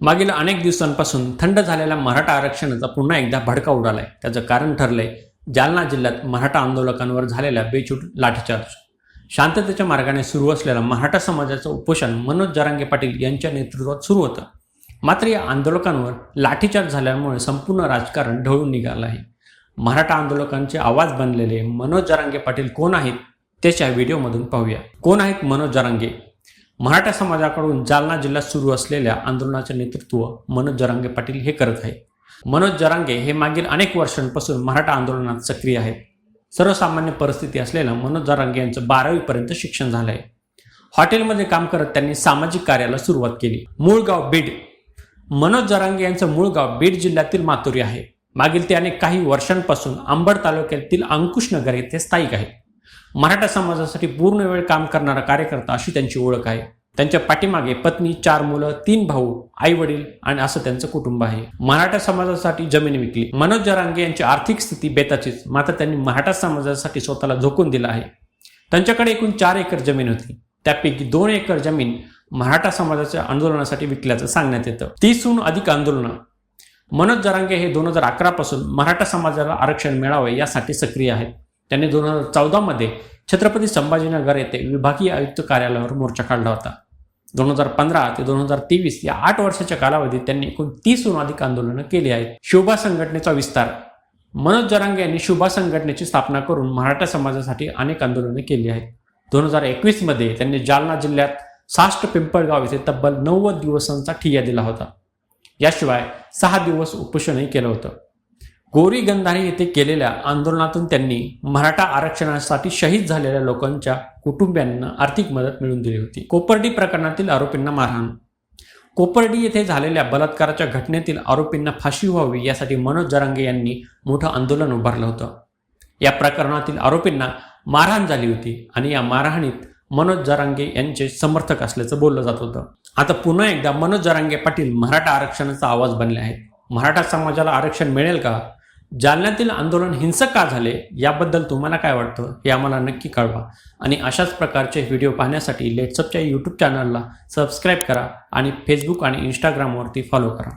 मागील अनेक दिवसांपासून थंड झालेल्या मराठा आरक्षणाचा पुन्हा एकदा भडका उडालाय. त्याचं कारण ठरलंय जालना जिल्ह्यात मराठा आंदोलकांवर झालेल्या बेछूट लाठीचार्ज. शांततेच्या मार्गाने सुरू असलेल्या मराठा समाजाचं उपोषण मनोज जरांगे पाटील यांच्या नेतृत्वात सुरू होतं. मात्र या आंदोलकांवर लाठीचार्ज झाल्यामुळे संपूर्ण राजकारण ढळून निघालं आहे. मराठा आंदोलकांचे आवाज बनलेले मनोज जरांगे पाटील कोण आहेत त्याच्या व्हिडिओमधून पाहूया. कोण आहेत मनोज जरांगे? मराठा समाजाकडून जालना जिल्ह्यात सुरू असलेल्या आंदोलनाचे नेतृत्व मनोज जरांगे पाटील हे करत आहे मनोज जरांगे हे मागील अनेक वर्षांपासून मराठा आंदोलनात सक्रिय आहेत. सर्वसामान्य परिस्थिती असलेल्या मनोज जरांगे यांचं बारावीपर्यंत शिक्षण झालं आहे हॉटेलमध्ये काम करत त्यांनी सामाजिक कार्याला सुरुवात केली. मूळ गाव बीड. मनोज जरांगे यांचं मूळ गाव बीड जिल्ह्यातील मातुरी आहे. मागील ते अनेक काही वर्षांपासून अंबड तालुक्यातील अंकुशनगर येथे स्थायिक आहे. मराठा समाजासाठी पूर्ण वेळ काम करणारा कार्यकर्ता अशी त्यांची ओळख आहे. त्यांच्या पाठीमागे पत्नी चार मुलं तीन भाऊ आई वडील आणि असं त्यांचं कुटुंब आहे. मराठा समाजासाठी जमीन विकली. मनोज जरांगे यांची आर्थिक स्थिती बेताचीच मात्र त्यांनी मराठा समाजासाठी स्वतःला झोकून दिलं आहे. त्यांच्याकडे एकूण चार एकर जमीन होती. त्यापैकी दोन एकर जमीन मराठा समाजाच्या आंदोलनासाठी विकल्याचं सांगण्यात येतं. तीसहून अधिक आंदोलनं. मनोज जरांगे हे दोन हजार अकरा पासून मराठा समाजाला आरक्षण मिळावे यासाठी सक्रिय आहेत. त्यांनी दोन हजार चौदामध्ये छत्रपती संभाजीनगर येथे विभागीय आयुक्त कार्यालयावर मोर्चा काढला होता. दोन हजार पंधरा ते दोन हजार तेवीस या आठ वर्षाच्या कालावधीत त्यांनी एकूण तीसहून अधिक आंदोलनं केली आहेत. शोभा संघटनेचा विस्तार. मनोज जरांगे यांनी शुभा संघटनेची स्थापना करून मराठा समाजासाठी अनेक आंदोलने केली आहेत. दोन हजार एकवीसमध्ये त्यांनी जालना जिल्ह्यात साष्ट पिंपळगाव येथे तब्बल नव्वद दिवसांचा ठिय्या दिला होता. याशिवाय सहा दिवस उपोषणही केलं होतं. गोरी गंधारी येथे केलेल्या आंदोलनातून त्यांनी मराठा आरक्षणासाठी शहीद झालेल्या लोकांच्या कुटुंबियांना आर्थिक मदत मिळवून दिली होती. कोपर्डी प्रकरणातील आरोपींना मारहाण. कोपर्डी येथे झालेल्या बलात्काराच्या घटनेतील आरोपींना फाशी व्हावी यासाठी मनोज जरांगे यांनी मोठं आंदोलन उभारलं होतं. या प्रकरणातील आरोपींना मारहाण झाली होती आणि या मारहाणीत मनोज जरांगे यांचे समर्थक असल्याचं बोललं जात होतं. आता पुन्हा एकदा मनोज जरांगे पाटील मराठा आरक्षणाचा आवाज बनले आहेत. मराठा समाजाला आरक्षण मिळेल का? जालन्यातील आंदोलन हिंसक का झाले याबद्दल तुम्हाला काय वाटतं हे आम्हाला नक्की कळवा. आणि अशाच प्रकारचे व्हिडिओ पाहण्यासाठी लेट्सअपच्या यूट्यूब चॅनलला सबस्क्राईब करा आणि फेसबुक आणि इंस्टाग्रामवरती फॉलो करा.